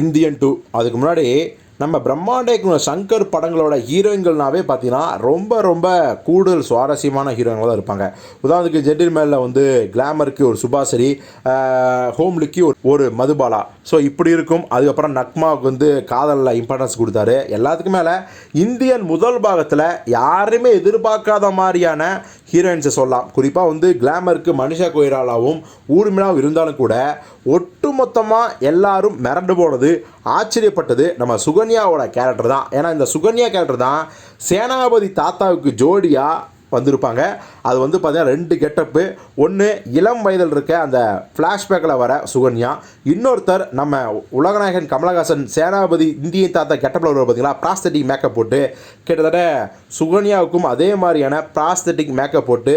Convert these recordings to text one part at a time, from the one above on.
Indian two. அதுக்கு முன்னாடி நம்ம பிரம்மாண்ட சங்கர் படங்களோட ஹீரோயின்கள்னாவே பார்த்தீங்கன்னா ரொம்ப ரொம்ப கூடுதல் சுவாரஸ்யமான ஹீரோயின்கள் தான் இருப்பாங்க. உதாரணத்துக்கு ஜென்டில்மேனில் வந்து கிளாமருக்கு ஒரு சுபாசரி ஹோம்லிக்கு ஒரு ஒரு மதுபாலா. ஸோ இப்படி இருக்கும். அதுக்கப்புறம் நக்மாவுக்கு வந்து காதலில் இம்பார்ட்டன்ஸ் கொடுத்தாரு. எல்லாத்துக்கும் மேலே இந்தியன் முதல் பாகத்தில் யாருமே எதிர்பார்க்காத மாதிரியான ஹீரோயின்ஸை சொல்லலாம். குறிப்பாக வந்து கிளாமருக்கு மனிஷா கொய்ராலாவும் ஊர்மிளாவும் இருந்தாலும் கூட ஒட்டுமொத்தமாக எல்லாரும் மிரண்டு போனது ஆச்சரியப்பட்டது நம்ம சுகன்யாவோட கேரக்டர் தான். ஏன்னா இந்த சுகன்யா கேரக்டர் தான் சேனாபதி தாத்தாவுக்கு ஜோடியாக வந்திருப்பாங்க. அது வந்து பார்த்தீங்கன்னா ரெண்டு கெட்டப்பு ஒன்று இளம் வயதில் இருக்க அந்த ஃப்ளாஷ்பேக்கில் வர சுகன்யா இன்னொருத்தர் நம்ம உலகநாயகன் கமலஹாசன் சேனாபதி இந்திய தாத்தா கெட்டப்பில் வருவார் பார்த்தீங்களா ப்ராஸ்தட்டிக் மேக்கப் போட்டு கிட்டத்தட்ட சுகன்யாவுக்கும் அதே மாதிரியான ப்ராஸ்தட்டிக் மேக்கப் போட்டு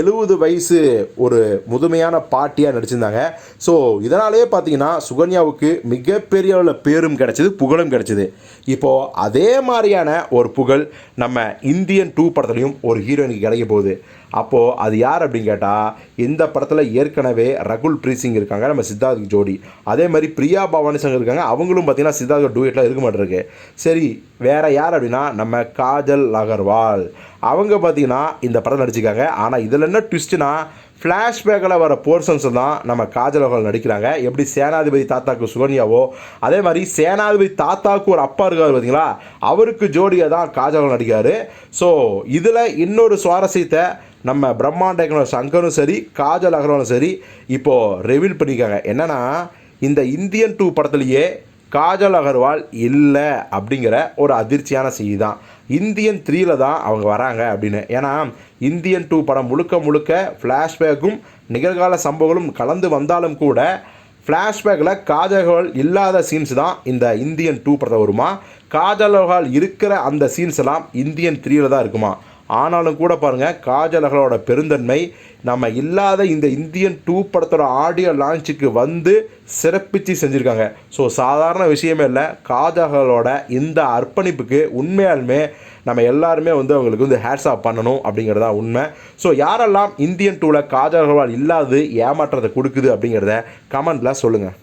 எழுபது வயசு ஒரு முதுமையான பாட்டியாக நடிச்சிருந்தாங்க. ஸோ இதனாலேயே பார்த்தீங்கன்னா சுகன்யாவுக்கு மிகப்பெரிய அளவில் பேரும் கிடச்சிது புகழும் கிடச்சிது. இப்போது அதே மாதிரியான ஒரு புகழ் நம்ம இந்தியன் டூ படத்துலையும் ஒரு ஹீரோயினுக்கு கிடைக்க போகுது அப்போது அது யார் அப்படின்னு கேட்டால் இந்த படத்தில் ஏற்கனவே ரகுல் பிரீத் சிங் இருக்காங்க நம்ம சித்தார்த்துக்கு ஜோடி. அதே மாதிரி பிரியா பவானி சங்கர் இருக்காங்க அவங்களும் பார்த்தீங்கன்னா சித்தார்த் டூயெட்லாம் இருக்க மாட்டிருக்கு. சரி வேறு யார் அப்படின்னா நம்ம காஜல் அகர்வால். அவங்க பார்த்தீங்கன்னா இந்த படம் நடிச்சிருக்காங்க. ஆனால் இதில் என்ன ட்விஸ்ட்னா ஃப்ளாஷ்பேக்கில் வர போர்ஷன்ஸ் தான் நம்ம காஜல் அவர்கள் நடிக்கிறாங்க. எப்படி சேனாதிபதி தாத்தாக்கு சுகன்யாவோ அதே மாதிரி சேனாதிபதி தாத்தாவுக்கு ஒரு அப்பா இருக்கார் பார்த்தீங்களா அவருக்கு ஜோடியாக தான் காஜல் அவர்கள் ஸோ இதில் இன்னொரு சுவாரஸ்யத்தை நம்ம பிரம்மாண்ட இயக்குனர் சங்கரும் சரி காஜல் அகர்வாலும் சரி இப்போது ரெவீல் பண்ணியிருக்காங்க என்னென்னா இந்த இந்தியன் டூ படத்துலேயே காஜல் அகர்வால் இல்லை அப்படிங்கிற ஒரு அதிர்ச்சியான செய்தி தான் இந்தியன் த்ரீல தான் அவங்க வராங்க அப்படின்னு. ஏன்னா இந்தியன் டூ படம் முழுக்க முழுக்க ஃப்ளாஷ்பேக்கும் நிகழ்கால சம்பவங்களும் கலந்து வந்தாலும் கூட ஃப்ளாஷ்பேக்கில் காஜல்கள் இல்லாத சீன்ஸ் தான் இந்த இந்தியன் டூ படத்தை வருமா? காஜல்கள் இருக்கிற அந்த சீன்ஸ் எல்லாம் இந்தியன் த்ரீயில் தான் இருக்குமா? ஆனாலும் கூட பாருங்கள் காஜலகளோட பெருந்தன்மை நம்ம இல்லாத இந்த இந்தியன் டூ படத்தோட ஆடியோ லான்ச்சுக்கு வந்து சிறப்பித்து செஞ்சுருக்காங்க. ஸோ சாதாரண விஷயமே இல்லை காஜல்களோட இந்த அர்ப்பணிப்புக்கு உண்மையாலுமே நம்ம எல்லாருமே வந்து அவங்களுக்கு வந்து ஹேட்ஸ் ஆஃப் பண்ணணும் அப்படிங்கிறது தான் உண்மை. ஸோ யாரெல்லாம் இந்தியன் டூவில் காஜல்களால் இல்லாது ஏமாற்றத்தை கொடுக்குது அப்படிங்கிறத கமெண்ட்டில் சொல்லுங்கள்